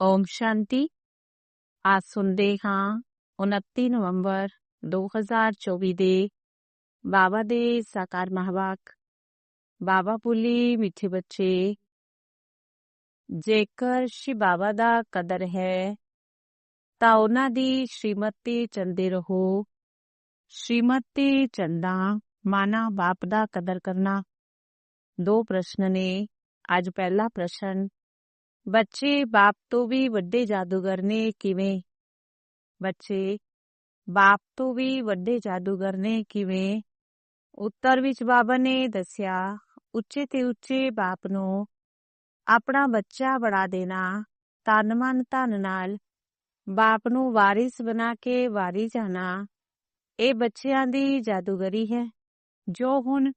ਓਮ ਸ਼ਾਂਤੀ ਅੱਜ ਸੁਣਦੇ ਹਾਂ 29 ਨਵੰਬਰ 2024 ਦੇ ਬਾਬਾ ਦੇ ਸਾਕਾਰ ਮਹਾਵਾਕ ਬਾਬਾ ਪੁਲੀ ਮਿੱਠੇ ਬੱਚੇ ਜੇਕਰ ਸ਼੍ਰੀ ਬਾਬਾ ਦਾ ਕਦਰ ਹੈ ਤਾਂ ਉਹਨਾਂ ਦੀ ਸ਼੍ਰੀਮਤੀ ਚੰਦੇ ਰਹੋ ਸ਼੍ਰੀਮਤੀ ਚੰਦਾ ਮਾਨਾ ਬਾਪ ਦਾ ਕਦਰ ਕਰਨਾ ਦੋ ਪ੍ਰਸ਼ਨ ਨੇ ਅੱਜ ਪਹਿਲਾ ਪ੍ਰਸ਼ਨ ਬੱਚੇ ਬਾਪ ਤੋਂ ਵੀ ਵੱਡੇ ਜਾਦੂਗਰ ਨੇ ਕਿਵੇਂ? ਬੱਚੇ ਬਾਪ ਤੋਂ ਵੀ ਵੱਡੇ ਜਾਦੂਗਰ ਨੇ ਕਿਵੇਂ? ਉੱਤਰ ਵਿੱਚ ਬਾਬਾ ਨੇ ਦੱਸਿਆ, ਉੱਚੇ ਤੇ ਉੱਚੇ ਬਾਪ ਨੂੰ ਆਪਣਾ ਬੱਚਾ ਬਣਾ ਦੇਣਾ ਤਨ ਮਨ ਧਨ ਨਾਲ ਬਾਪ ਨੂੰ ਵਾਰਿਸ ਬਣਾ ਕੇ ਵਾਰੀ ਜਾਣਾ, ਇਹ ਬੱਚਿਆਂ ਦੀ ਜਾਦੂਗਰੀ ਹੈ। ਜੋ ਹੁਣ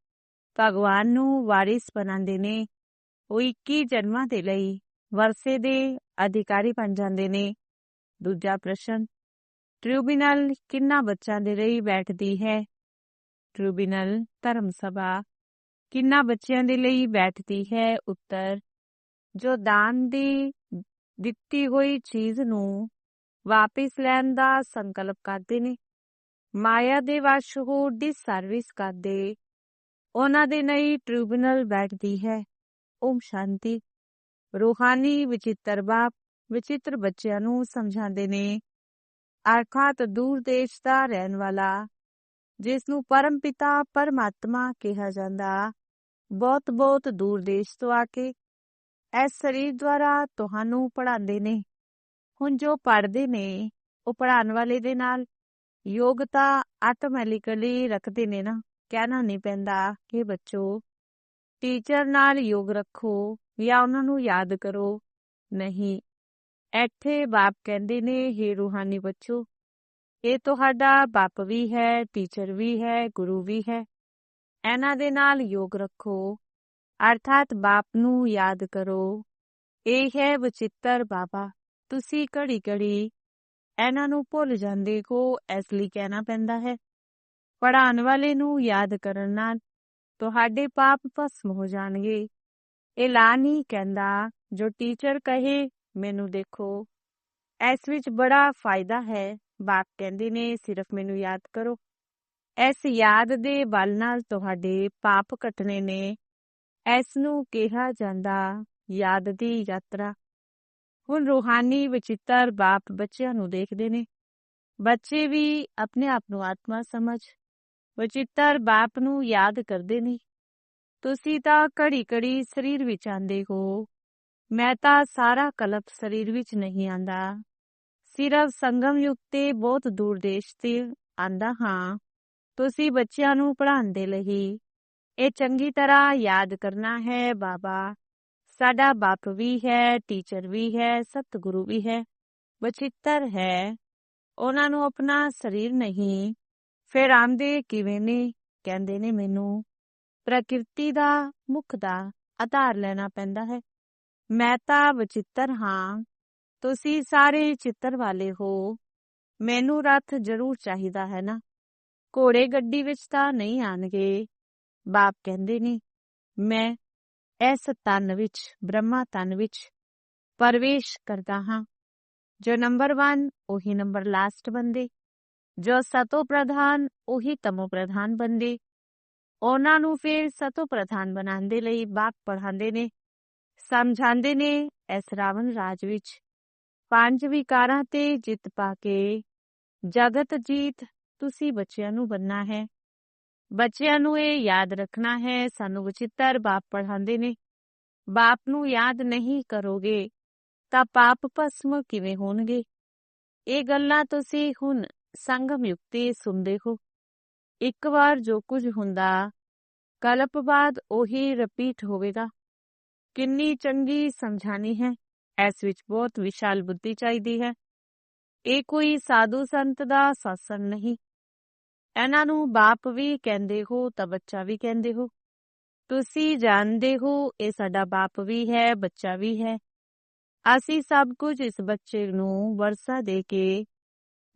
ਭਗਵਾਨ ਨੂੰ ਵਾਰਿਸ ਬਣਾਉਂਦੇ ਨੇ, ਉਹ 21 ਜਨਮਾਂ ਦੇ ਲਈ ਵਰਸੇ ਦੇ ਅਧਿਕਾਰੀ ਬਣ ਜਾਂਦੇ ਨੇ। ਦੂਜਾ ਪ੍ਰਸ਼ਨ, ਟ੍ਰਿਬਿਊਨਲ ਕਿੰਨਾ ਬੱਚਿਆਂ ਦੇ ਲਈ ਬੈਠਦੀ ਹੈ? ਟ੍ਰਿਬਿਊਨਲ ਧਰਮ ਸਭਾ, ਕਿੰਨਾ ਬੱਚਿਆਂ ਦੇ ਲਈ ਬੈਠਦੀ ਹੈ? ਉੱਤਰ, ਜੋ ਦਾਨ ਦੀ ਦਿੱਤੀ ਹੋਈ ਚੀਜ਼ ਨੂੰ ਵਾਪਿਸ ਲੈਣ ਦਾ ਸੰਕਲਪ ਕਰਦੇ ਨੇ। ਮਾਇਆ ਦੇ ਵਸ਼ ਹੋ ਡਿਸਰਵਿਸ ਕਰਦੇ। ਉਹਨਾਂ ਦੇ ਲਈ ਟ੍ਰਿਬਿਊਨਲ ਬੈਠਦੀ ਹੈ। ਓਮ ਸ਼ਾਂਤੀ। ਰੂਹਾਨੀ ਵਿਚਿੱਤਰ ਬਾਪ ਵਿਚਿੱਤਰ ਬੱਚਿਆਂ ਨੂੰ ਸਮਝਾਉਂਦੇ ਨੇ। ਅਰਥਾਤ ਦੂਰ ਦੇਸ਼ ਦਾ ਰਹਿਣ ਵਾਲਾ ਜਿਸ ਨੂੰ ਪਰਮ ਪਿਤਾ ਪਰਮਾਤਮਾ ਕਿਹਾ ਜਾਂਦਾ। ਬਹੁਤ ਬਹੁਤ ਦੂਰ ਦੇਸ਼ ਤੋਂ ਆ ਕੇ ਇਸ ਸਰੀਰ ਦੁਆਰਾ ਤੁਹਾਨੂੰ ਪੜ੍ਹਾਉਂਦੇ ਨੇ। ਹੁਣ ਜੋ ਪੜਦੇ ਨੇ, ਉਹ ਪੜ੍ਹਾਉਣ ਵਾਲੇ ਦੇ ਨਾਲ ਯੋਗਤਾ ਆਟੋਮੈਟਿਕਲੀ ਰੱਖਦੇ ਨੇ ਨਾ। ਕਹਿਣਾ ਨਹੀਂ ਪੈਂਦਾ ਕਿ ਬੱਚੋ, ਟੀਚਰ ਨਾਲ ਯੋਗ ਰੱਖੋ। ਜਾਂ ਉਹਨਾਂ ਨੂੰ ਯਾਦ ਕਰੋ। ਨਹੀਂ। ਇੱਥੇ ਬਾਪ ਕਹਿੰਦੇ ਨੇ हे ਰੂਹਾਨੀ ਬੱਚੋ, ਇਹ ਤੁਹਾਡਾ ਬਾਪ ਵੀ ਹੈ, ਟੀਚਰ ਵੀ ਹੈ, ਗੁਰੂ ਵੀ ਹੈ। ਇਹਨਾਂ ਦੇ ਨਾਲ ਯੋਗ ਰੱਖੋ। ਅਰਥਾਤ ਬਾਪ ਨੂੰ ਯਾਦ ਕਰੋ। ਇਹ ਹੈ ਵਿਚਿੱਤਰ ਬਾਬਾ। ਤੁਸੀਂ ਘੜੀ ਘੜੀ ਇਹਨਾਂ ਨੂੰ ਭੁੱਲ ਜਾਂਦੇ ਕੋ ਇਸ ਲਈ ਕਹਿਣਾ ਪੈਂਦਾ ਹੈ। ਪੜਾਉਣ ਵਾਲੇ ਨੂੰ ਯਾਦ ਕਰਨ ਨਾਲ ਤੁਹਾਡੇ ਪਾਪ ਭਸਮ ਹੋ ਜਾਣਗੇ। ਇਹ ਨਹੀਂ ਕਹਿੰਦਾ। ਜੋ ਟੀਚਰ ਕਹੇ, ਮੈਨੂੰ ਦੇਖੋ। ਇਸ ਵਿੱਚ ਬੜਾ ਫਾਇਦਾ ਹੈ। ਬਾਪ ਕਹਿੰਦੇ ਨੇ, ਸਿਰਫ ਮੈਨੂੰ ਯਾਦ ਕਰੋ। ਇਸ ਯਾਦ ਦੇ ਬਲ ਨਾਲ ਤੁਹਾਡੇ ਪਾਪ ਕੱਟਣੇ ਨੇ। ਇਸ ਨੂੰ ਕਿਹਾ ਜਾਂਦਾ ਯਾਦ ਦੀ ਯਾਤਰਾ। ਹੁਣ ਰੂਹਾਨੀ ਵਿਚਿੱਤਰ ਬਾਪ ਬੱਚਿਆਂ ਨੂੰ ਦੇਖਦੇ ਨੇ। ਬੱਚੇ ਵੀ ਆਪਣੇ ਆਪ ਨੂੰ ਆਤਮਾ ਸਮਝ, ਵਿਚਿੱਤਰ ਬਾਪ ਨੂੰ ਯਾਦ ਕਰਦੇ ਨੇ। ਤੁਸੀਂ ਤਾਂ ਘੜੀ ਘੜੀ ਸਰੀਰ ਵਿੱਚ ਆਂਦੇ ਹੋ। ਮੈਂ ਤਾਂ ਸਾਰਾ ਕਲਪ ਸਰੀਰ ਵਿੱਚ ਨਹੀਂ ਆਂਦਾ ਸਿਰਫ ਸੰਗਮ ਯੁਗ ਤੇ ਬਹੁਤ ਦੂਰ ਦੇਸ਼ ਤੇ ਆਂਦਾ ਹਾਂ। ਤੁਸੀਂ ਬੱਚਿਆਂ ਨੂੰ ਪੜ੍ਹਾਉਣ ਦੇ ਲਈ। ਇਹ ਚੰਗੀ ਤਰ੍ਹਾਂ ਯਾਦ ਕਰਨਾ ਹੈ ਬਾਬਾ। ਸਾਡਾ ਬਾਪ ਵੀ ਹੈ, ਟੀਚਰ ਵੀ ਹੈ, ਸਤਿਗੁਰੂ ਵੀ ਹੈ। ਬਚਿੱਤਰ ਹੈ। ਉਹਨਾਂ ਨੂੰ ਆਪਣਾ ਸਰੀਰ ਨਹੀਂ। ਫਿਰ ਆਂਦੇ ਕਿਵੇਂ ਨੇ? ਕਹਿੰਦੇ ਨੇ ਮੈਨੂੰ ਪ੍ਰਕਿਰਤੀ ਦਾ ਮੁੱਖ ਦਾ ਆਧਾਰ ਲੈਣਾ ਪੈਂਦਾ ਹੈ। ਮੈਂ ਤਾਂ ਵਿਚਿੱਤਰ ਹਾਂ। ਤੁਸੀਂ ਸਾਰੇ ਚਿੱਤਰ ਵਾਲੇ ਹੋ। ਮੈਨੂੰ ਰੱਥ ਜ਼ਰੂਰ ਚਾਹੀਦਾ ਹੈ ਨਾ। ਘੋੜੇ ਗੱਡੀ ਵਿੱਚ ਤਾਂ ਨਹੀਂ ਆਣਗੇ। ਬਾਪ ਕਹਿੰਦੇ ਨੇ, ਮੈਂ ਇਸ ਤਨ ਵਿੱਚ, ਬ੍ਰਹਮਾ ਤਨ ਵਿੱਚ ਪਰਵੇਸ਼ ਕਰਦਾ ਹਾਂ। ਜੋ ਨੰਬਰ 1 ਉਹੀ ਨੰਬਰ ਲਾਸਟ ਬੰਦੇ। ਜੋ ਸਤੋ ਪ੍ਰਧਾਨ ਉਹੀ ਤਮੋ ਪ੍ਰਧਾਨ ਬੰਦੇ। ਉਹਨਾਂ ਨੂੰ ਫਿਰ ਸਤੋ ਪ੍ਰਧਾਨ ਬਣਾਉਂਦੇ ਲਈ ਬਾਪ ਪੜਾਉਂਦੇ ਨੇ। ਸਮਝਾਉਂਦੇ ਨੇ ਇਸ ਰਾਵਣ ਰਾਜ ਵਿੱਚ। ਪੰਜ ਵਿਕਾਰਾਂ ਤੇ ਜਿੱਤ ਪਾ ਕੇ, ਜਗਤ ਜੀਤ, ਤੁਸੀਂ ਬੱਚਿਆਂ ਨੂੰ ਬੰਨਾ ਹੈ। ਬੱਚਿਆਂ ਨੂੰ ਇਹ ਯਾਦ ਰੱਖਣਾ ਹੈ, ਸਾਨੂੰ ਵਿਚਿੱਤਰ ਬਾਪ ਪੜਾਉਂਦੇ ਨੇ। ਬਾਪ ਨੂੰ ਯਾਦ ਨਹੀਂ ਕਰੋਗੇ, ਤਾਂ ਪਾਪ ਭਸਮ ਕਿਵੇਂ ਹੋਣਗੇ? ਇਹ ਗੱਲਾਂ ਤੁਸੀਂ ਹੁਣ ਸੰਗਮ ਯੁਕਤੀ ਸੁਣਦੇ ਹੋ। ਇੱਕ ਵਾਰ ਜੋ ਕੁਝ ਹੁੰਦਾ, ਕਲਪ ਬਾਅਦ ਉਹੀ ਰਿਪੀਟ ਹੋਵੇਗਾ। ਕਿੰਨੀ ਚੰਗੀ ਸਮਝਾਣੀ ਹੈ, ਇਸ ਵਿੱਚ ਬਹੁਤ ਵਿਸ਼ਾਲ ਬੁੱਧੀ ਚਾਹੀਦੀ ਹੈ। ਇਹ ਕੋਈ ਸਾਧੂ ਸੰਤ ਦਾ ਸਾਸਨ ਨਹੀਂ। ਇਹਨਾਂ ਨੂੰ ਬਾਪ ਵੀ ਕਹਿੰਦੇ ਹੋ, ਤਾਂ ਬੱਚਾ ਵੀ ਕਹਿੰਦੇ ਹੋ। ਤੁਸੀਂ ਜਾਣਦੇ ਹੋ, ਇਹ ਸਾਡਾ ਬਾਪ ਵੀ ਹੈ, ਬੱਚਾ ਵੀ ਹੈ। ਅਸੀਂ ਸਭ ਕੁਝ ਇਸ ਬੱਚੇ ਨੂੰ ਵਰਸਾ ਦੇ ਕੇ,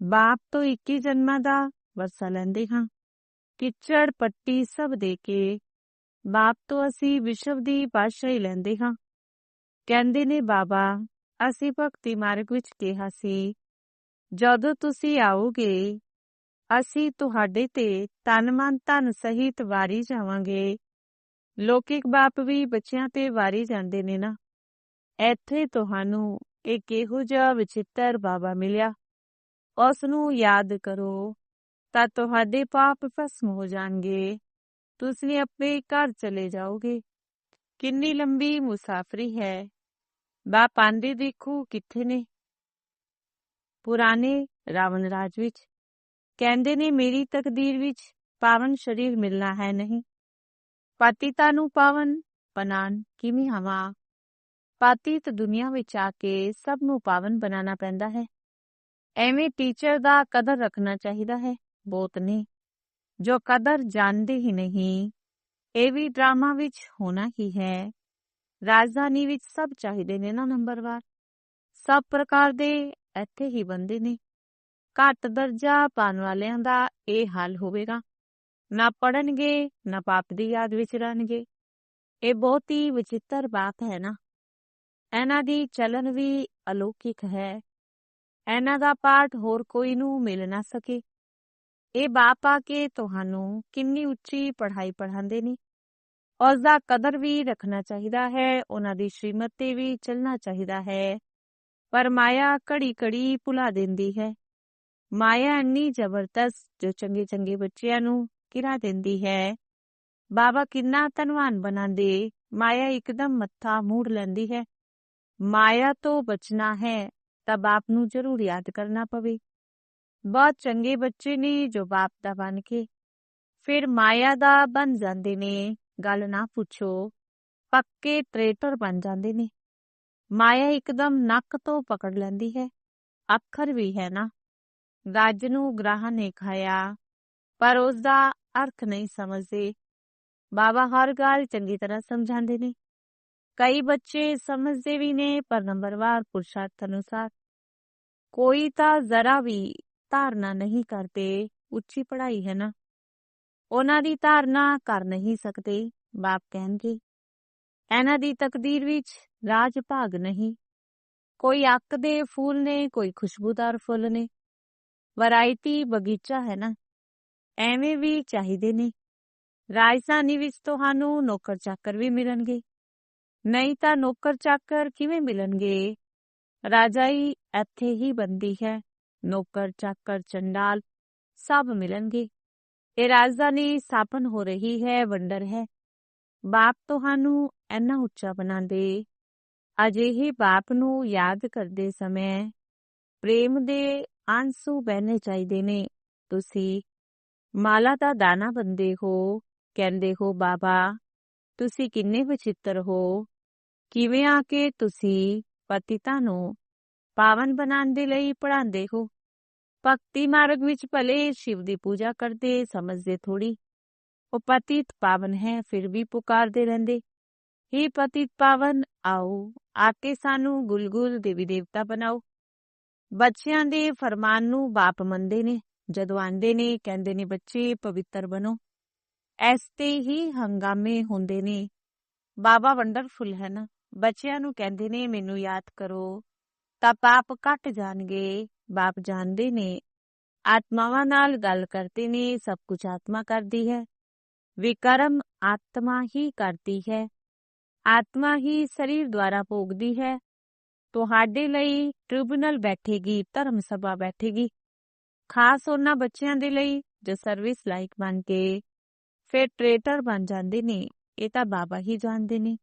ਬਾਪ ਤੋਂ 21 ਜਨਮਾਂ ਦਾ ਵਰਸਾ ਲੈਂਦੇ ਹਾਂ। ਕਿਚੜ ਪੱਟੀ ਸਭ ਦੇ ਕੇ, ਬਾਪ ਤੋਂ ਅਸੀਂ ਵਿਸ਼ਵ ਦੀ ਪਾਸ਼ਾਹੀ ਲੈਂਦੇ ਹਾਂ। ਕਹਿੰਦੇ ਨੇ, ਬਾਬਾ, ਅਸੀਂ ਭਗਤੀ ਮਾਰਗ ਵਿੱਚ ਕਿਹਾ ਸੀ, ਜਦੋਂ ਤੁਸੀਂ ਆਓਗੇ, ਅਸੀਂ ਤੁਹਾਡੇ ਤੇ ਤਨ ਮਨ ਧਨ ਸਹਿਤ ਵਾਰੀ ਜਾਵਾਂਗੇ। ਲੋਕਿਕ ਬਾਪ ਵੀ ਬੱਚਿਆਂ ਤੇ ਵਾਰੀ ਜਾਂਦੇ ਨੇ ਨਾ। ਇੱਥੇ ਤੁਹਾਨੂੰ ਇੱਕ ਇਹੋ ਜਿਹਾ ਵਿਚਿੱਤਰ ਬਾਬਾ ਮਿਲਿਆ। ਉਸ ਨੂੰ ਯਾਦ ਕਰੋ ਤਾਂ ਤੁਹਾਡੇ ਪਾਪ ਭਸਮ ਹੋ ਜਾਣਗੇ। ਤੁਸੀਂ ਆਪਣੇ ਘਰ ਚਲੇ ਜਾਓਗੇ। ਕਿੰਨੀ ਲੰਬੀ ਮੁਸਾਫਰੀ ਹੈ। ਬਾ ਪਾਂਡੇ ਦੇਖੋ ਕਿੱਥੇ ਨੇ। ਪੁਰਾਣੇ ਰਾਵਣ ਰਾਜ ਵਿੱਚ। ਕਹਿੰਦੇ ਨੇ ਮੇਰੀ ਤਕਦੀਰ ਵਿੱਚ ਪਾਵਨ ਸਰੀਰ ਮਿਲਣਾ ਹੈ ਨਹੀਂ। ਪਤਿਤਾ ਨੂੰ ਪਾਵਨ ਬਣਾਉਣ ਕਿਵੇਂ ਹਵਾ। ਪਤਿਤ ਦੁਨੀਆ ਵਿੱਚ ਆ ਕੇ ਸਭ ਨੂੰ ਪਾਵਨ ਬਣਾਉਣਾ ਪੈਂਦਾ ਹੈ। ਐਵੇਂ ਟੀਚਰ ਦਾ ਕਦਰ ਰੱਖਣਾ ਚਾਹੀਦਾ ਹੈ। ਬਹੁਤ ਨੇ। ਜੋ ਕਦਰ ਜਾਣਦੇ ਹੀ ਨਹੀਂ, ਇਹ ਵੀ ਡਰਾਮਾ ਵਿੱਚ ਹੋਣਾ ਹੀ ਹੈ। ਰਾਜਧਾਨੀ ਵਿੱਚ ਸਭ ਚਾਹੀਦੇ ਨੇ ਨਾ ਨੰਬਰਵਾਰ ਸਭ ਪ੍ਰਕਾਰ ਦੇ ਇੱਥੇ ਹੀ ਬੰਦੇ ਨੇ। ਘੱਟ ਦਰਜਾ ਪਾਣ ਵਾਲਿਆਂ ਦਾ ਇਹ ਹਾਲ ਹੋਵੇਗਾ। ਨਾ ਪੜਨਗੇ ਨਾ ਪਾਪ ਦੀ ਯਾਦ ਵਿੱਚ ਰਹਿਣਗੇ। ਇਹ ਬਹੁਤ ਹੀ ਵਿਚਿੱਤਰ ਬਾਤ ਹੈ ਨਾ। ਇਹਨਾਂ ਦੀ ਚਲਨ ਵੀ ਅਲੌਕਿਕ ਹੈ। ਇਹਨਾਂ ਦਾ ਪਾਠ ਹੋਰ ਕੋਈ ਨੂੰ ਮਿਲ ਨਾ ਸਕੇ। ਇਹ ਬਾਪ ਆ ਕੇ ਤੁਹਾਨੂੰ ਕਿੰਨੀ ਉੱਚੀ ਪੜ੍ਹਾਈ ਪੜ੍ਹਾਉਂਦੇ ਨੇ। ਉਸ ਦਾ ਕਦਰ ਵੀ ਰੱਖਣਾ ਚਾਹੀਦਾ ਹੈ, ਉਹਨਾਂ ਦੀ ਸ਼੍ਰੀਮਤ ਤੇ ਵੀ ਚੱਲਣਾ ਚਾਹੀਦਾ ਹੈ। ਪਰ ਮਾਇਆ ਘੜੀ ਘੜੀ ਭੁਲਾ ਦਿੰਦੀ ਹੈ। ਮਾਇਆ ਇੰਨੀ ਜ਼ਬਰਦਸਤ ਜੋ ਚੰਗੇ ਚੰਗੇ ਬੱਚਿਆਂ ਨੂੰ ਕਿਰਾ ਦਿੰਦੀ ਹੈ। ਬਾਬਾ ਕਿੰਨਾ ਧਨਵਾਨ ਬਣਾਉਂਦੇ, ਮਾਇਆ ਇੱਕਦਮ ਮੱਥਾ ਮੂੜ ਲੈਂਦੀ ਹੈ। ਮਾਇਆ ਤੋਂ ਬਚਣਾ ਹੈ ਤਾਂ ਬਾਪ ਨੂੰ ਜ਼ਰੂਰ ਯਾਦ ਕਰਨਾ ਪਵੇ। ਬਹੁਤ ਚੰਗੇ ਬੱਚੇ ਨੇ ਜੋ ਬਾਪ ਦਾ ਬਣ ਕੇ ਫਿਰ ਮਾਇਆ ਦਾ ਬਣ ਜਾਂਦੇ ਨੇ ਗੱਲ ਨਾ ਪੁੱਛੋ ਪੱਕੇ ਟ੍ਰੇਟਰ ਬਣ ਜਾਂਦੇ ਨੇ ਮਾਇਆ ਇੱਕਦਮ ਨੱਕ ਤੋਂ ਪਕੜ ਲੈਂਦੀ ਹੈ ਅੱਖਰ ਵੀ ਹੈ ਨਾ ਗੱਜ ਨੂੰ ਗ੍ਰਾਹ ਨੇ ਖਾਇਆ ਪਰ ਉਸ ਦਾ ਅਰਥ ਨਹੀਂ ਸਮਝਦੇ ਬਾਬਾ ਹਰ ਗੱਲ ਚੰਗੀ ਤਰ੍ਹਾਂ ਸਮਝਾਉਂਦੇ ਨੇ ਕਈ ਬੱਚੇ ਸਮਝਦੇ ਵੀ ਨੇ ਪਰ ਨੰਬਰਵਾਰ ਪੁਰਸ਼ਾਰਥ ਅਨੁਸਾਰ ਕੋਈ ਤਾਂ ਜ਼ਰਾ ਵੀ ਧਾਰਨਾ ਨਹੀਂ ਕਰਦੇ, ਉੱਚੀ ਪੜ੍ਹਾਈ ਹੈ ਨਾ। ਉਹਨਾਂ ਦੀ ਧਾਰਨਾ ਕਰ ਨਹੀਂ ਸਕਦੇ, ਬਾਪ ਕਹਿਣਗੇ। ਇਹਨਾਂ ਦੀ ਤਕਦੀਰ ਵਿੱਚ ਰਾਜ ਭਾਗ ਨਹੀਂ। ਕੋਈ ਅੱਕ ਦੇ ਫੁੱਲ ਨੇ, ਕੋਈ ਖੁਸ਼ਬੂਦਾਰ ਫੁੱਲ ਨੇ। ਵੈਰਾਈਟੀ ਬਗੀਚਾ ਹੈ ਨਾ। ਐਵੇਂ ਵੀ ਚਾਹੀਦੇ ਨੇ। ਰਾਜਧਾਨੀ ਵਿੱਚ ਤੁਹਾਨੂੰ ਨੌਕਰ ਚਾਕਰ ਵੀ ਮਿਲਣਗੇ। ਨਹੀਂ ਤਾਂ ਨੌਕਰ ਚਾਕਰ ਕਿਵੇਂ ਮਿਲਣਗੇ? ਰਾਜਾਈ ਇੱਥੇ ਹੀ ਬੰਦੀ ਹੈ। ਨੌਕਰ, ਚਾਕਰ, ਚੰਡਾਲ, ਸਭ ਮਿਲਣਗੇ। ਇਹ ਰਾਜਧਾਨੀ ਸਥਾਪਨ ਹੋ ਰਹੀ ਹੈ, ਵੰਡਰ ਹੈ। ਬਾਪ ਤੁਹਾਨੂੰ ਇੰਨਾ ਉੱਚਾ ਬਣਾਉਂਦੇ। ਅਜਿਹੇ ਬਾਪ ਨੂੰ ਯਾਦ ਕਰਦੇ ਸਮੇਂ ਪ੍ਰੇਮ ਦੇ ਆਂਸੂ ਬਹਿਨੇ ਚਾਹੀਦੇ ਨੇ। ਤੁਸੀਂ ਮਾਲਾ ਦਾ ਦਾਣਾ ਬੰਦੇ ਹੋ, ਕਹਿੰਦੇ ਹੋ, ਬਾਬਾ, ਤੁਸੀਂ ਕਿੰਨੇ ਵਿਚਿੱਤਰ ਹੋ। ਕਿਵੇਂ ਆ ਕੇ ਤੁਸੀਂ ਪਤਿਤਾ ਨੂੰ ਪਾਵਨ ਬਣਾਉਣ ਦੇ ਲਈ ਪੜਾਉਂਦੇ ਹੋ। ਭਗਤੀ ਮਾਰਗ ਵਿੱਚ ਭਲੇ ਸ਼ਿਵ ਦੀ ਪੂਜਾ ਕਰਦੇ ਸਮਝਦੇ ਥੋੜੀ ਉਹ ਪਤਿਤ ਪਾਵਨ ਹੈ, ਫਿਰ ਵੀ ਪੁਕਾਰਦੇ ਰਹਿੰਦੇ। ਹੀ ਪਤਿਤ ਪਾਵਨ, ਆਓ ਆ ਸਾਨੂੰ ਗੁਲਗੁਲ ਦੇਵੀ ਦੇਵਤਾ ਬਣਾਓ। ਬੱਚਿਆਂ ਦੇ ਫਰਮਾਨ ਨੂੰ ਬਾਪ ਮੰਨਦੇ ਨੇ, ਜਦੋਂ ਆਂਦੇ ਨੇ, ਕਹਿੰਦੇ ਨੇ, ਬੱਚੇ ਪਵਿੱਤਰ ਬਣੋ। ਐਸਤੇ ਹੀ ਹੰਗਾਮੇ ਹੁੰਦੇ ਨੇ। ਬਾਬਾ ਵੰਡਰਫੁਲ ਹੈ ਨਾ ਬੱਚਿਆਂ ਨੂੰ ਕਹਿੰਦੇ ਨੇ, ਮੈਨੂੰ ਯਾਦ ਕਰੋ। ਤਾਂ ਪਾਪ ਕੱਟ ਜਾਣਗੇ ਬਾਪ ਜਾਣਦੇ ਨੇ ਆਤਮਾਵਾਂ ਨਾਲ ਗੱਲ ਕਰਦੇ ਨੇ ਸਭ ਕੁਝ ਆਤਮਾ ਕਰਦੀ ਹੈ ਵਿਕਰਮ ਆਤਮਾ ਹੀ ਕਰਦੀ ਹੈ ਆਤਮਾ ਹੀ ਸਰੀਰ ਦੁਆਰਾ ਭੋਗਦੀ ਹੈ ਤੁਹਾਡੇ ਲਈ ਟ੍ਰਿਬਿਊਨਲ ਬੈਠੇਗੀ ਧਰਮ ਸਭਾ ਬੈਠੇਗੀ ਖਾਸ ਉਹਨਾਂ ਬੱਚਿਆਂ ਦੇ ਲਈ ਜੋ ਸਰਵਿਸ ਲਾਇਕ ਬਣ ਕੇ ਫਿਰ ਟ੍ਰੇਟਰ ਬਣ ਜਾਂਦੇ ਨੇ ਇਹ ਤਾਂ ਬਾਬਾ ਹੀ ਜਾਣਦੇ ਨੇ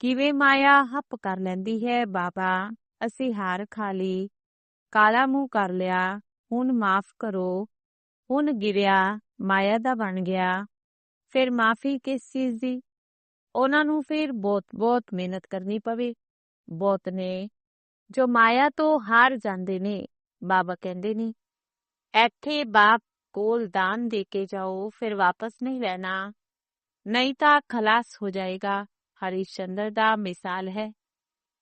ਕਿਵੇਂ ਮਾਇਆ ਹੱਪ ਕਰ ਲੈਂਦੀ ਹੈ ਬਾਬਾ ਅਸੀਂ ਹਾਰ ਖਾ ਲਈ। ਕਾਲਾ ਮੂੰਹ ਕਰ ਲਿਆ। ਹੁਣ ਮਾਫ ਕਰੋ। ਹੁਣ ਗਿਰਿਆ। ਮਾਇਆ ਦਾ ਬਣ ਗਿਆ। ਫਿਰ ਮਾਫੀ ਕਿਸ ਚੀਜ਼ ਦੀ? ਉਹਨਾਂ ਨੂੰ ਫਿਰ ਬਹੁਤ ਬਹੁਤ ਮਿਹਨਤ ਕਰਨੀ ਪਵੇ। ਬਹੁਤ ਨੇ। ਜੋ ਮਾਇਆ ਤੋਂ ਹਾਰ ਜਾਂਦੇ ਨੇ, ਬਾਬਾ ਕਹਿੰਦੇ ਨੇ, ਇੱਥੇ ਬਾਪ ਕੋਲ ਦਾਨ ਦੇ ਕੇ ਜਾਓ, ਫਿਰ ਵਾਪਸ ਨਹੀਂ ਲੈਣਾ ਨਹੀਂ ਤਾਂ ਖਲਾਸ ਹੋ ਜਾਏਗਾ। ਹਰੀਸ਼ਚੰਦਰ ਦਾ ਮਿਸਾਲ ਹੈ।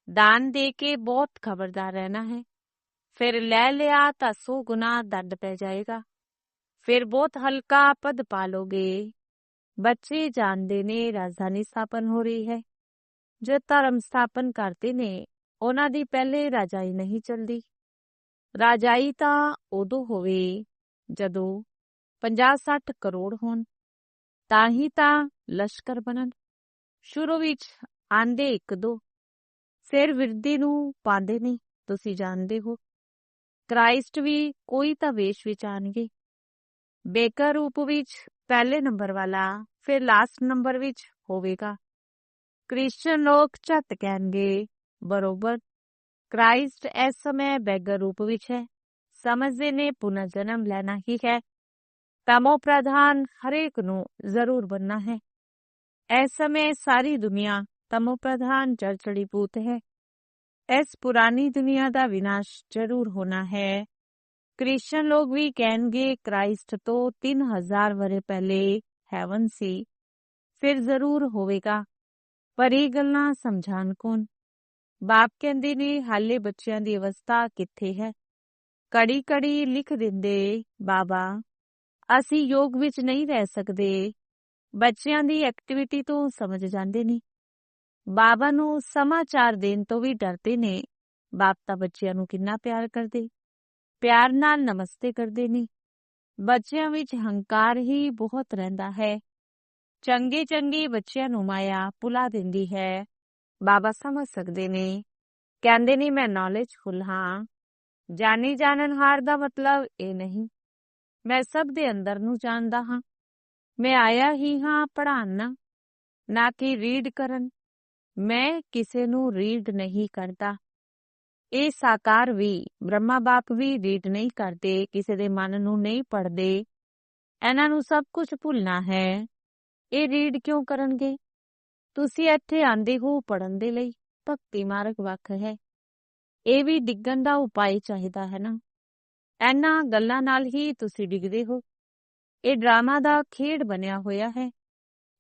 ਦਾਨ ਦੇ ਕੇ ਬਹੁਤ ਖਬਰਦਾਰ ਰਹਿਣਾ ਹੈ। ਫਿਰ ਲੈ ਲਿਆ ਤਾਂ ਸੋ ਗੁਨਾ ਦੰਡ ਪੈ ਜਾਏਗਾ। ਫਿਰ ਬਹੁਤ ਹਲਕਾ ਪਦ ਪਾਲੋਗੇ ਬੱਚੇ ਜਾਣਦੇ ਨੇ ਰਾਜਧਾਨੀ ਸਥਾਪਨ ਹੋ ਰਹੀ ਹੈ। ਜੋ ਧਰਮ ਸਥਾਪਨ ਕਰਦੇ ਨੇ, ਉਹਨਾਂ ਦੀ ਪਹਿਲੇ ਰਾਜਾਈ ਨਹੀਂ ਚਲਦੀ। ਰਾਜਾਈ ਤਾਂ ਉਦੋਂ ਹੋਵੇ ਜਦੋਂ 50-60 ਕਰੋੜ ਹੋਣ, ਤਾਂ ਹੀ ਤਾਂ ਲਸ਼ਕਰ ਬਣਨ। ਸ਼ੁਰੂ ਵਿੱਚ ਆਂਦੇ ਇੱਕ ਦੋ ਸਿਰ ਵਿਰਦੀ ਨੂੰ ਪਾਉਂਦੇ ਨਹੀਂ ਤੁਸੀਂ ਜਾਣਦੇ ਹੋ। ਕ੍ਰਾਈਸਟ ਵੀ ਕੋਈ ਤਾਂ ਵੇਸ਼ ਵਿੱਚ ਆਣਗੇ ਬੇਕਰ ਰੂਪ ਵਿੱਚ ਪਹਿਲੇ ਨੰਬਰ ਵਾਲਾ, ਫਿਰ ਲਾਸਟ ਨੰਬਰ ਵਿੱਚ ਹੋਵੇਗਾ। ਕ੍ਰਿਸਚੀਅਨ ਲੋਕ ਝੱਟ ਕਹਿਣਗੇ, ਬਰੋਬਰ, ਕ੍ਰਾਈਸਟ ਇਸ ਸਮੇਂ ਬੇਗਰ ਰੂਪ ਵਿੱਚ ਹੈ, ਸਮਝਦੇ ਨੇ ਪੁਨਰ ਜਨਮ ਲੈਣਾ ਹੀ ਹੈ। ਤਮੋ ਪ੍ਰਧਾਨ ਹਰੇਕ ਨੂੰ ਜ਼ਰੂਰ ਬੰਨਾ ਹੈ। ਇਸ ਸਮੇਂ ਸਾਰੀ ਦੁਨੀਆ ਤਮੋ ਪ੍ਰਧਾਨ ਚੜਚੜੀ ਪੂਤ ਹੈ। ਇਸ ਪੁਰਾਣੀ ਦੁਨੀਆ ਦਾ ਵਿਨਾਸ਼ ਜ਼ਰੂਰ ਹੋਣਾ ਹੈ। ਕ੍ਰਿਸਚੀਅਨ ਲੋਕ ਵੀ ਕਹਿਣਗੇ, ਕ੍ਰਾਈਸਟ ਤੋਂ 3000 ਵਰੇ ਪਹਿਲੇ ਹੈਵਨ ਸੀ, ਫਿਰ ਜ਼ਰੂਰ ਹੋਵੇਗਾ। ਪਰ ਇਹ ਗੱਲਾਂ ਸਮਝਾਣ ਕੌਣ? ਬਾਪ ਕਹਿੰਦੇ ਨੇ, ਹਾਲੇ ਬੱਚਿਆਂ ਦੀ ਅਵਸਥਾ ਕਿੱਥੇ ਹੈ? ਕੜੀ ਕੜੀ ਲਿਖ ਦਿੰਦੇ, ਬਾਬਾ, ਅਸੀਂ ਯੋਗ ਵਿੱਚ ਨਹੀਂ ਰਹਿ ਸਕਦੇ। ਬੱਚਿਆਂ ਦੀ ਐਕਟੀਵਿਟੀ ਤੋਂ ਸਮਝ ਜਾਂਦੇ ਨੇ। ਬਾਬਾ ਨੂੰ ਸਮਾਚਾਰ ਦੇਣ ਤੋਂ ਵੀ ਡਰਦੇ ਨੇ। ਬਾਪ ਤਾਂ ਬੱਚਿਆਂ ਨੂੰ ਕਿੰਨਾ ਪਿਆਰ ਕਰਦੇ। ਪਿਆਰ ਨਾਲ ਨਮਸਤੇ ਕਰਦੇ ਨੇ। ਬੱਚਿਆਂ ਵਿੱਚ ਹੰਕਾਰ ਹੀ ਬਹੁਤ ਰਹਿੰਦਾ ਹੈ। ਚੰਗੇ ਚੰਗੇ ਬੱਚਿਆਂ ਨੂੰ ਮਾਇਆ ਪੁਲਾ ਦਿੰਦੀ ਹੈ। ਬਾਬਾ ਸਮਝ ਸਕਦੇ ਨੇ। ਕਹਿੰਦੇ ਨੇ, ਮੈਂ ਨੌਲੇਜ ਫੁੱਲ ਹਾਂ। ਜਾਣੀ ਜਾਣਨਹਾਰ ਦਾ ਮਤਲਬ ਇਹ ਨਹੀਂ। ਮੈਂ ਸਭ ਦੇ ਅੰਦਰ ਨੂੰ ਜਾਣਦਾ ਹਾਂ। ਮੈਂ ਆਇਆ ਹੀ ਹਾਂ ਪੜ੍ਹਾਉਣ। ਨਾ ਕਿ ਰੀਡ ਕਰਨ। ਮੈਂ ਕਿਸੇ ਨੂੰ ਰੀਡ ਨਹੀਂ ਕਰਦਾ। ਇਹ ਸਾਕਾਰ ਵੀ ਬ੍ਰਹਮਾ ਬਾਪ ਵੀ ਰੀਡ ਨਹੀਂ ਕਰਦੇ, ਕਿਸੇ ਦੇ ਮਨ ਨੂੰ ਨਹੀਂ ਪੜਦੇ ਇਹਨਾਂ ਨੂੰ ਸਭ ਕੁਝ ਭੁੱਲਣਾ ਹੈ। ਇਹ ਰੀਡ ਕਿਉਂ ਕਰਨਗੇ? ਤੁਸੀਂ ਇੱਥੇ ਆਂਦੇ ਹੋ ਪੜਨ ਦੇ ਲਈ, ਭਗਤੀ ਮਾਰਗ ਵੱਖ ਹੈ। ਇਹ ਵੀ ਡਿੱਗਣ ਦਾ ਉਪਾਅ ਚਾਹੀਦਾ ਹੈ ਨਾ। ਇਹਨਾਂ ਗੱਲਾਂ ਨਾਲ ਹੀ ਤੁਸੀਂ ਡਿੱਗਦੇ ਹੋ। ਇਹ ਡਰਾਮਾ ਦਾ ਖੇਡ ਬਣਿਆ ਹੋਇਆ ਹੈ।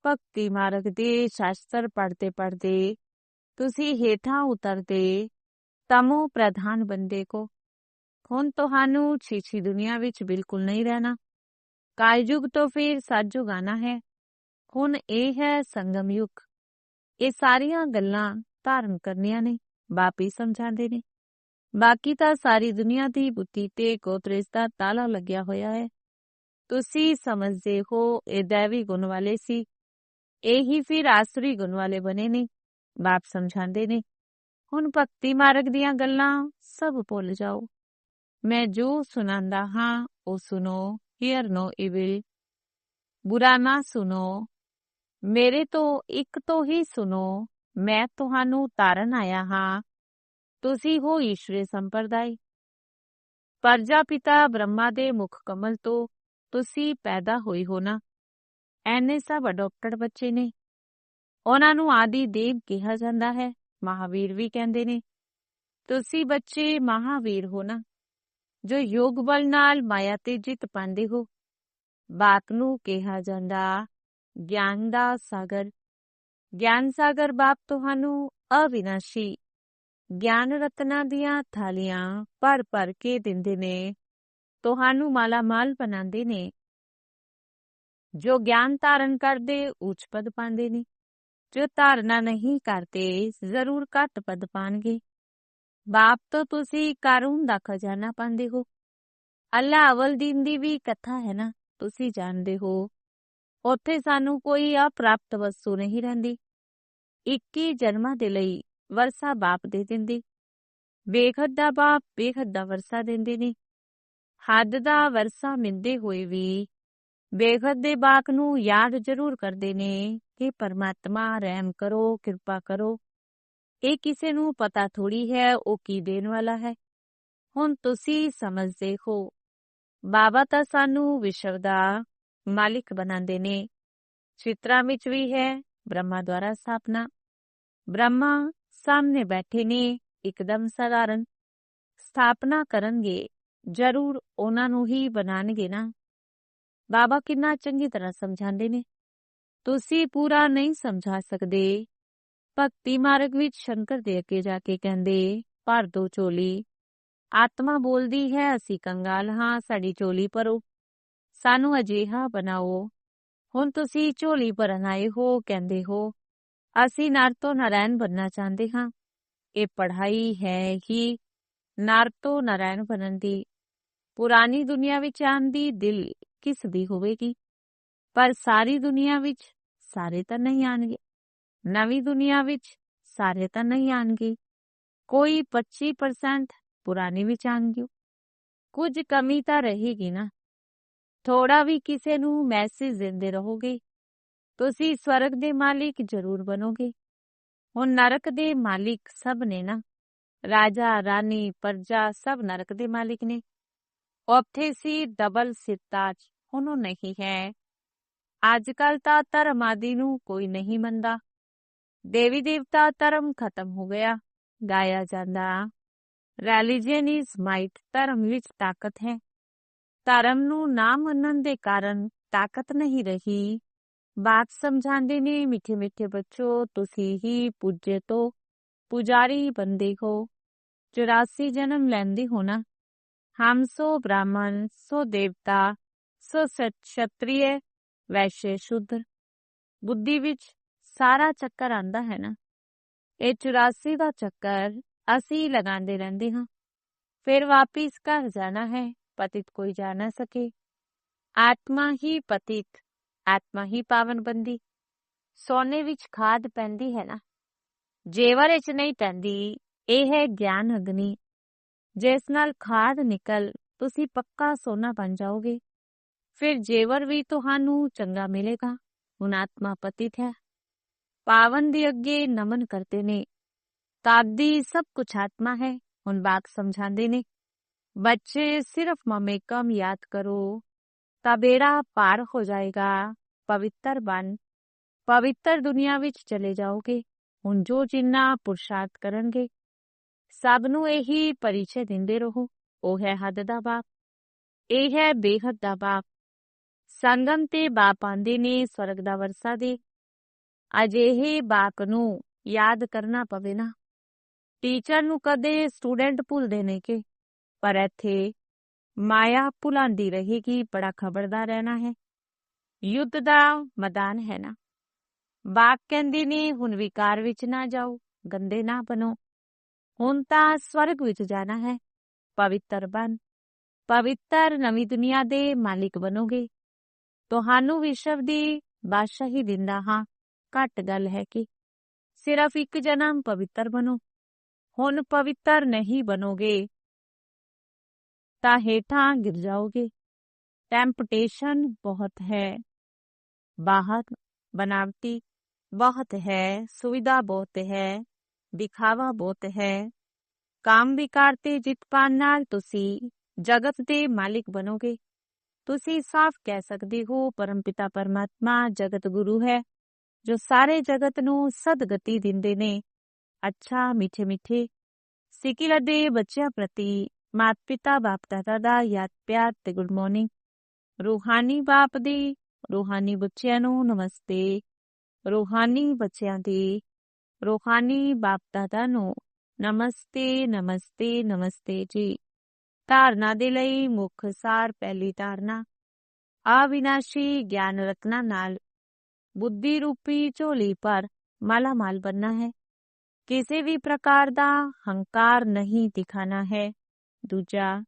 ਭਗਤੀ ਮਾਰਗ ਦੇ ਸ਼ਾਸਤਰ ਪੜ੍ਹਦੇ ਪੜ੍ਹਦੇ ਤੁਸੀਂ ਹੇਠਾਂ ਉਤਰਦੇ, ਤਮੋ ਪ੍ਰਧਾਨ ਬੰਦੇ ਕੋ। ਹੁਣ ਤੁਹਾਨੂੰ ਛੀਛੀ ਦੁਨੀਆ ਵਿੱਚ ਬਿਲਕੁਲ ਨਹੀਂ ਰਹਿਣਾ। ਕਾਲਯੁਗ ਤੋਂ ਫਿਰ ਸਤਜੁਗ ਆਣਾ ਹੈ। ਹੁਣ ਇਹ ਹੈ ਸੰਗਮ ਯੁਗ। ਇਹ ਸਾਰੀਆਂ ਗੱਲਾਂ ਧਾਰਨ ਕਰਨੀਆਂ ਨੇ, ਬਾਪੀ ਸਮਝਾਉਂਦੇ ਨੇ। ਬਾਕੀ ਤਾਂ ਸਾਰੀ ਦੁਨੀਆ ਦੀ ਬੁੱਧੀ ਤੇ ਗੋਤਰੇਸ ਦਾ ਤਾਲਾ ਲੱਗਿਆ ਹੋਇਆ ਹੈ। ਤੁਸੀਂ ਸਮਝਦੇ ਹੋ, ਇਹ ਦੇਵੀ ਗੁਣ ਵਾਲੇ ਸੀ। ਇਹੀ ਫਿਰ ਆਸਰੀ ਗੁਣ ਵਾਲੇ ਬਣੇ ਨੇ, ਬਾਪ ਸਮਝਾਉਂਦੇ ਨੇ, ਹੁਣ ਭਗਤੀ ਮਾਰਗ ਦੀਆਂ ਗੱਲਾਂ ਸਭ ਭੁੱਲ ਜਾਓ। ਮੈਂ ਜੋ ਸੁਣਾਉਂਦਾ ਹਾਂ, ਉਹ ਸੁਣੋ ਹੀਅਰ ਨੋ ਇਵਿਲ ਬੁਰਾ ਨਾ ਸੁਨੋ ਮੇਰੇ ਤੋਂ ਇੱਕ ਤੋਂ ਹੀ ਸੁਣੋ, ਮੈਂ ਤੁਹਾਨੂੰ ਤਾਰਨ ਆਇਆ ਹਾਂ, ਤੁਸੀਂ ਹੋ ਈਸ਼ਵਰੀ ਸੰਪਰਦਾਇ। ਪਰਜਾ ਪਿਤਾ ਬ੍ਰਹਮਾ ਦੇ ਮੁਖ ਕਮਲ ਤੋਂ ਤੁਸੀਂ ਪੈਦਾ ਹੋਈ ਹੋ ਨਾ। ਐਨੇ ਸਭ ਅਡਾਪਟਡ ਬੱਚੇ ਨੇ। ਉਹਨਾਂ ਨੂੰ ਆਦੀ ਦੇਵ ਕਿਹਾ ਜਾਂਦਾ ਹੈ, ਮਹਾਵੀਰ ਵੀ ਕਹਿੰਦੇ ਨੇ। ਤੁਸੀਂ ਬੱਚੇ ਮਹਾਵੀਰ ਹੋ ਨਾ, ਜੋ ਯੋਗ ਬਲ ਨਾਲ ਮਾਇਆ ਤੇ ਜਿੱਤ ਪਾਉਂਦੇ ਹੋ। ਬਾਪ ਨੂੰ ਕਿਹਾ ਜਾਂਦਾ, ਗਿਆਨ ਦਾ ਸਾਗਰ। ਗਿਆਨ ਸਾਗਰ ਬਾਪ ਤੁਹਾਨੂੰ ਅਵਿਨਾਸ਼ੀ, ਗਿਆਨ ਰਤਨਾ ਦੀਆਂ ਥਾਲੀਆਂ ਭਰ ਭਰ ਕੇ ਦਿੰਦੇ ਨੇ। ਤੁਹਾਨੂੰ ਮਾਲਾ ਮਾਲ ਬਣਾਉਂਦੇ ਨੇ। ਜੋ ਗਿਆਨ ਧਾਰਨ ਕਰਦੇ, ਉੱਚ ਪਦ ਪਾਉਂਦੇ ਨੇ। ਜੋ ਧਾਰਨਾ ਨਹੀਂ ਕਰਦੇ, ਜ਼ਰੂਰ ਘੱਟ ਪਦ ਪਾਣਗੇ ਬਾਪ ਤੋਂ ਤੁਸੀਂ ਕਾਰੂਨ ਦਾ ਖਜ਼ਾਨਾ ਪਾਉਂਦੇ ਹੋ। ਅੱਲਾ ਅਵਲ ਦਿਨ ਦੀ ਵੀ ਕਥਾ ਹੈ ਨਾ, ਤੁਸੀਂ ਜਾਣਦੇ ਹੋ। ਉੱਥੇ ਸਾਨੂੰ ਕੋਈ ਅਪ੍ਰਾਪਤ ਵਸੂ ਨਹੀਂ ਰਹਿੰਦੀ। 21 ਜਨਮਾਂ ਦੇ ਲਈ ਵਰਸਾ ਬਾਪ ਦੇ ਦਿੰਦੀ। ਬੇਖਦ ਦਾ ਬਾਪ ਬੇਖਦ ਦਾ ਵਰਸਾ ਦਿੰਦੇ ਨੇ। ਹੱਦ ਦਾ ਵਰਸਾ ਮਿੰਦੇ ਹੋਏ ਵੀ ਬੇਖਦ ਦੇ ਬਾਕ ਨੂੰ ਯਾਦ ਜ਼ਰੂਰ ਕਰਦੇ ਨੇ ਕਿ ਪਰਮਾਤਮਾ ਰਹਿਮ ਕਰੋ, ਕਿਰਪਾ ਕਰੋ। ਇਹ ਕਿਸੇ ਨੂੰ ਪਤਾ ਥੋੜੀ ਹੈ, ਉਹ ਕੀ ਦੇਣ ਵਾਲਾ ਹੈ। ਹੁਣ ਤੁਸੀਂ ਸਮਝਦੇ ਹੋ। ਬਾਬਾ ਤਾਂ ਸਾਨੂੰ ਵਿਸ਼ਵ ਦਾ ਮਾਲਿਕ ਬਣਾਉਂਦੇ ਨੇ। ਚਿਤਰਾ ਵਿੱਚ ਵੀ ਹੈ, ਬ੍ਰਹਮਾ ਦੁਆਰਾ ਸਥਾਪਨਾ। ਬ੍ਰਹਮਾ ਸਾਹਮਣੇ ਬੈਠੇ ਨੇ, ਇੱਕਦਮ ਸਧਾਰਨ। ਸਥਾਪਨਾ ਕਰਨਗੇ, ਜ਼ਰੂਰ ਉਹਨਾਂ ਨੂੰ ਹੀ ਬਣਾਣਗੇ ਨਾ। ਬਾਬਾ ਕਿੰਨਾ ਚੰਗੀ ਤਰ੍ਹਾਂ ਸਮਝਾਉਂਦੇ ਨੇ ਤੁਸੀਂ ਪੂਰਾ ਨਹੀਂ ਸਮਝਾ ਸਕਦੇ ਭਗਤੀ ਮਾਰਗ ਵਿੱਚ ਸ਼ੰਕਰ ਦੇ ਅੱਗੇ ਜਾ ਕੇ ਕਹਿੰਦੇ ਭਰ ਦੋ ਝੋਲੀ ਆਤਮਾ ਬੋਲਦੀ ਹੈ ਅਸੀਂ ਕੰਗਾਲ ਹਾਂ ਸਾਡੀ ਝੋਲੀ ਭਰੋ ਸਾਨੂੰ ਅਜੀਹਾ ਬਣਾਓ ਹੁਣ ਤੁਸੀਂ ਝੋਲੀ ਭਰਨ ਆਏ ਹੋ ਕਹਿੰਦੇ ਹੋ ਅਸੀਂ ਨਰ ਤੋਂ ਨਰੈਣ ਬੰਨਣਾ ਚਾਹੁੰਦੇ ਹਾਂ ਇਹ ਪੜ੍ਹਾਈ ਹੈ ਹੀ ਨਰ ਤੋਂ ਨਾਰਾਇਣ ਬਣਨ ਦੀ ਪੁਰਾਣੀ ਦੁਨੀਆ ਵਿੱਚ ਆਉਣ ਦੀ ਦਿਲ ਕਿਸ ਦੀ ਹੋਵੇਗੀ। ਪਰ ਸਾਰੀ ਦੁਨੀਆ ਵਿੱਚ ਸਾਰੇ ਤਾਂ ਨਹੀਂ ਆਣਗੇ ਨਵੀਂ ਦੁਨੀਆ ਵਿੱਚ ਸਾਰੇ ਤਾਂ ਨਹੀਂ ਆਣਗੇ ਕੋਈ 25% ਪੁਰਾਣੀ ਵਿੱਚ ਆਣਗੇ ਕੁਝ ਕਮੀ ਤਾਂ ਰਹੇਗੀ ਨਾ। ਥੋੜਾ ਵੀ ਕਿਸੇ ਨੂੰ ਮੈਸੇਜ ਦਿੰਦੇ ਰਹੋਗੇ। ਤੁਸੀਂ ਸਵਰਗ ਦੇ ਮਾਲਿਕ ਜ਼ਰੂਰ ਬਣੋਗੇ। ਹੁਣ ਨਰਕ ਦੇ ਮਾਲਿਕ ਸਭ ਨੇ ਨਾ। ਰਾਜਾ, ਰਾਣੀ, ਪਰਜਾ ਸਭ ਨਰਕ ਦੇ ਮਾਲਿਕ ਨੇ। ਉੱਥੇ ਸੀ ਡਬਲ ਸਿਰਤਾਜ ਹੁਣ ਉਹ ਨਹੀਂ ਹੈ ਅੱਜ ਕੱਲ ਤਾਂ ਧਰਮ ਆਦਿ ਨੂੰ ਕੋਈ ਨਹੀਂ ਮੰਨਦਾ ਦੇਵੀ ਦੇਵਤਾ ਧਰਮ ਖਤਮ ਹੋ ਗਿਆ ਗਾਇਆ ਜਾਂਦਾ ਰਿਲੀਜੀਅਨ ਇਜ਼ ਮਾਈਟ ਧਰਮ ਵਿੱਚ ਤਾਕਤ ਹੈ ਧਰਮ ਨੂੰ ਨਾ ਮੰਨਣ ਦੇ ਕਾਰਨ ਤਾਕਤ ਨਹੀਂ ਰਹੀ ਬਾਤ ਸਮਝਾਉਂਦੇ ਨੇ ਮਿੱਠੇ ਮਿੱਠੇ ਬੱਚੋ ਤੁਸੀਂ ਹੀ ਪੂਜੇ ਤੋਂ ਪੁਜਾਰੀ ਬੰਦੇ ਹੋ 84 ਜਨਮ ਲੈਂਦੇ ਹੋ ਨਾ ਹਮ ਸੋ ਬ੍ਰਾਹਮਣ ਸੋ ਦੇਵਤਾ ਸੋ क्षत्रिय ਵੈਸ਼ਯ ਸ਼ੂਦਰ ਬੁੱਧੀ ਵਿੱਚ ਸਾਰਾ ਚੱਕਰ ਆਂਦਾ ਹੈ ਨਾ ਇਹ 84 ਦਾ ਚੱਕਰ ਅਸੀਂ ਲਗਾਉਂਦੇ ਰਹਿੰਦੇ ਹਾਂ ਫਿਰ ਵਾਪਿਸ ਘਰ ਜਾਣਾ ਹੈ ਪਤਿਤ ਕੋਈ ਜਾ ਨਾ ਸਕੇ ਆਤਮਾ ਹੀ ਪਤਿਤ ਆਤਮਾ ਹੀ ਪਾਵਨ ਬੰਦੀ ਸੋਨੇ ਵਿੱਚ ਖਾਦ ਪੈਂਦੀ ਹੈ ਨਾ ਜੇਵਰ ਵਿੱਚ ਨਹੀਂ ਪੈਂਦੀ ਇਹ ਹੈ ਗਿਆਨ ਅਗਨੀ ਜਿਸ ਨਾਲ ਖਾਦ ਨਿਕਲ ਤੁਸੀਂ ਪੱਕਾ ਸੋਨਾ ਬਣ ਜਾਓਗੇ ਫਿਰ ਜੇਵਰ ਵੀ ਤੁਹਾਨੂੰ ਚੰਗਾ ਮਿਲੇਗਾ ਹੁਣ ਆਤਮਾ ਪਤਿਤ ਹੈ ਪਾਵਨ ਦੇ ਅੱਗੇ ਨਮਨ ਕਰਤੇ ਨੇ ਤਾਦੀ ਸਭ ਕੁਝ ਆਤਮਾ ਹੈ ਹੁਣ ਬਾਤ ਸਮਝਾਉਂਦੇ ਨੇ ਬੱਚੇ ਸਿਰਫ ਮਮੇਕਮ ਯਾਦ ਕਰੋ ਤਾਂ ਬੇੜਾ ਪਾਰ ਹੋ ਜਾਏਗਾ ਪਵਿੱਤਰ ਬਣ ਪਵਿੱਤਰ ਦੁਨੀਆ ਵਿੱਚ ਚਲੇ ਜਾਓਗੇ ਹੁਣ ਜੋ ਜਿੰਨਾ ਪੁਰਸ਼ਾਰਥ ਕਰਨਗੇ ਸਭ ਨੂੰ ਇਹੀ ਪਰਿਚੈ ਦਿੰਦੇ ਰਹੋ, ਉਹ ਹੈ ਹੱਦ ਦਾ ਬਾਪ। ਇਹ ਹੈ ਬੇਹੱਦ ਦਾ ਬਾਪ। ਸੰਗਮ ਤੇ ਬਾਪ ਆਂਦੇ ਨੇ ਸਵਰਗ ਦਾ ਵਰਸਾ ਦੇ। ਅਜਿਹੇ ਬਾਪ ਨੂੰ ਯਾਦ ਕਰਨਾ ਪਵੇ ਨਾ। ਟੀਚਰ ਨੂੰ ਕਦੇ ਸਟੂਡੈਂਟ ਭੁੱਲਦੇ ਨੇ ਕਿ, ਪਰ ਇੱਥੇ ਮਾਇਆ ਭੁਲਾਂਦੀ ਰਹੇਗੀ, ਬੜਾ ਖਬਰਦਾਰ ਰਹਿਣਾ ਹੈ। ਯੁੱਧ ਦਾ ਮੈਦਾਨ ਹੈ ਨਾ। ਬਾਪ ਕਹਿੰਦੇ ਨੇ, ਹੁਣ ਵਿਕਾਰ ਵਿੱਚ ਨਾ ਜਾਓ, ਗੰਦੇ ਨਾ ਬਣੋ। ਹੁਣ ਤਾਂ ਸਵਰਗ ਵਿੱਚ ਜਾਣਾ ਹੈ। ਪਵਿੱਤਰ ਬਣ ਪਵਿੱਤਰ ਨਵੀਂ ਦੁਨੀਆ ਦੇ ਮਾਲਿਕ ਬਣੋਗੇ। ਤੁਹਾਨੂੰ ਵਿਸ਼ਵ ਦੀ ਬਾਦਸ਼ਾਹੀ ਦਿੰਦਾ ਹਾਂ। ਘੱਟ ਗੱਲ ਹੈ ਕਿ ਸਿਰਫ ਇੱਕ ਜਨਮ ਪਵਿੱਤਰ ਬਣੋ। ਹੁਣ ਪਵਿੱਤਰ ਨਹੀਂ ਬਣੋਗੇ। ਤਾਂ ਹੇਠਾਂ ਗਿਰ ਜਾਓਗੇ। ਟੈਂਪਟੇਸ਼ਨ ਬਹੁਤ ਹੈ। ਬਾਹਰ ਬਨਾਵਟੀ ਬਹੁਤ ਹੈ। ਸੁਵਿਧਾ ਬਹੁਤ ਹੈ। ਦਿਖਾਵਾ ਬਹੁਤ ਹੈ। ਕਾਮ ਵਿਕਾਰ ਤੇ ਜਿੱਤ ਪਾਣ ਨਾਲ ਤੁਸੀਂ ਜਗਤ ਦੇ ਮਾਲਿਕ ਬਣੋਗੇ। ਤੁਸੀਂ ਸਾਫ਼ ਕਹਿ ਸਕਦੇ ਹੋ ਪਰਮਪਿਤਾ ਪਰਮਾਤਮਾ ਜਗਤ ਗੁਰੂ ਹੈ, ਜੋ ਸਾਰੇ ਜਗਤ ਨੂੰ ਸਦਗਤੀ ਦਿੰਦੇ ਨੇ। ਅੱਛਾ, ਮਿੱਠੇ ਮਿੱਠੇ। ਸਿਕਿਲ ਦੇ ਬੱਚਿਆਂ ਪ੍ਰਤੀ ਮਾਤ ਪਿਤਾ ਬਾਪ ਦਾਦਾ ਦਾ ਯਾਦ, ਪਿਆਰ ਤੇ ਗੁੱਡ ਮਾਰਨਿੰਗ। ਰੂਹਾਨੀ ਬਾਪ ਦੀ ਰੂਹਾਨੀ ਬੱਚਿਆਂ ਨੂੰ ਨਮਸਤੇ। ਰੂਹਾਨੀ ਬੱਚਿਆਂ ਦੀ ਰੂਹਾਨੀ ਬਾਪ ਦਾਦਾ ਨੂੰ ਨਮਸਤੇ ਨਮਸਤੇ ਨਮਸਤੇ ਜੀ ਧਾਰਨਾ ਦੇ ਲਈ ਮੁੱਖ ਸਾਰ ਪਹਿਲੀ ਧਾਰਨਾ ਅਵਿਨਾਸ਼ੀ ਗਿਆਨ ਰਤਨਾ ਨਾਲ ਬੁੱਧੀ ਰੂਪੀ ਝੋਲੀ ਪਰ ਮਾਲਾ ਮਾਲ बनना ਹੈ ਕਿਸੇ ਵੀ ਪ੍ਰਕਾਰ ਦਾ ਹੰਕਾਰ ਨਹੀਂ ਦਿਖਾਣਾ ਹੈ ਦੂਜਾ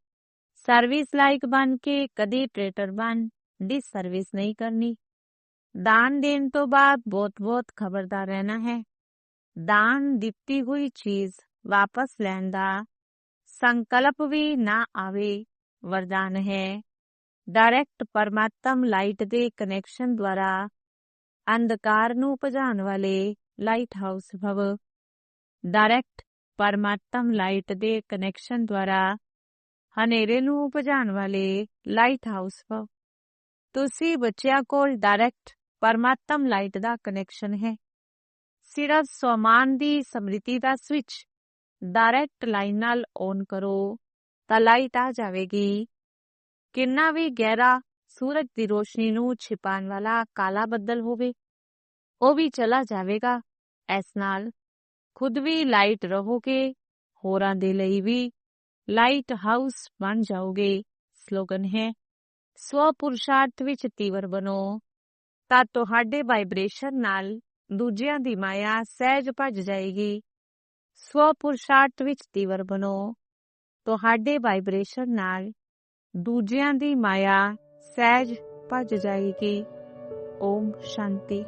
ਸਰਵਿਸ ਲਾਇਕ ਬਣ ਕੇ ਕਦੇ ਟ੍ਰੇਟਰ ਬਣ ਡਿਸ ਸਰਵਿਸ ਨਹੀਂ ਕਰਨੀ ਦਾਨ ਦੇਣ ਤੋਂ ਬਾਅਦ ਬਹੁਤ-ਬਹੁਤ ਖਬਰਦਾਰ ਰਹਿਣਾ ਹੈ ਦਾਨ ਦਿੱਤੀ ਹੋਈ ਚੀਜ਼ ਵਾਪਸ ਲੈਣ ਦਾ ਸੰਕਲਪ ਵੀ ਨਾ ਆਵੇ ਵਰਦਾਨ ਹੈ ਡਾਇਰੈਕਟ ਪਰਮਾਤਮ ਲਾਈਟ ਦੇ ਕਨੈਕਸ਼ਨ ਦੁਆਰਾ ਅੰਧਕਾਰ ਨੂੰ ਭਜਾਉਣ ਵਾਲੇ ਲਾਈਟ ਹਾਊਸ ਭਵ ਡਾਇਰੈਕਟ ਪਰਮਾਤਮ ਲਾਈਟ ਦੇ ਕਨੈਕਸ਼ਨ ਦੁਆਰਾ ਹਨੇਰੇ ਨੂੰ ਭਜਾਉਣ ਵਾਲੇ ਲਾਈਟ ਹਾਊਸ ਭਵ ਤੁਸੀਂ ਬੱਚਿਆਂ ਕੋਲ ਡਾਇਰੈਕਟ ਪਰਮਾਤਮ ਲਾਈਟ ਦਾ ਕਨੈਕਸ਼ਨ ਹੈ ਸਿਰਫ ਸਮਾਨ ਦੀ ਸਮ੍ਰਿਤੀ ਦਾ ਸਵਿਚ। ਡਾਇਰੈਕਟ ਲਾਈਨ ਨਾਲ ਔਨ ਕਰੋ, ਤਾਂ ਲਾਈਟ ਆ ਜਾਵੇਗੀ। ਕਿੰਨਾ ਵੀ ਗਹਿਰਾ ਸੂਰਜ ਦੀ ਰੋਸ਼ਨੀ ਨੂੰ ਛਿਪਾਉਣ ਵਾਲਾ ਕਾਲਾ ਬੱਦਲ ਹੋਵੇ, ਉਹ ਵੀ ਚਲਾ ਜਾਵੇਗਾ। ਇਸ ਨਾਲ ਖੁਦ ਵੀ ਲਾਈਟ ਰਹੋਗੇ, ਹੋਰਾਂ ਦੇ ਲਈ ਵੀ ਲਾਈਟ ਹਾਊਸ ਬਣ ਜਾਓਗੇ। ਸਲੋਗਨ ਹੈ ਸਵ ਪੁਰਸ਼ਾਰਥ ਵਿੱਚ ਤੀਵਰ ਬਣੋ, ਤਾਂ ਤੁਹਾਡੇ ਵਾਈਬ੍ਰੇਸ਼ਨ ਨਾਲ ਦੂਜਿਆਂ ਦੀ ਮਾਇਆ ਸਹਿਜ ਭੱਜ ਜਾਏਗੀ। ਸਵ ਪੁਰਸ਼ਾਰਥ ਵਿੱਚ ਤੀਵਰ ਬਣੋ। ਤੁਹਾਡੇ ਵਾਈਬ੍ਰੇਸ਼ਨ ਨਾਲ ਦੂਜਿਆਂ ਦੀ ਮਾਇਆ ਸਹਿਜ ਭੱਜ ਜਾਏਗੀ। ਓਮ ਸ਼ਾਂਤੀ।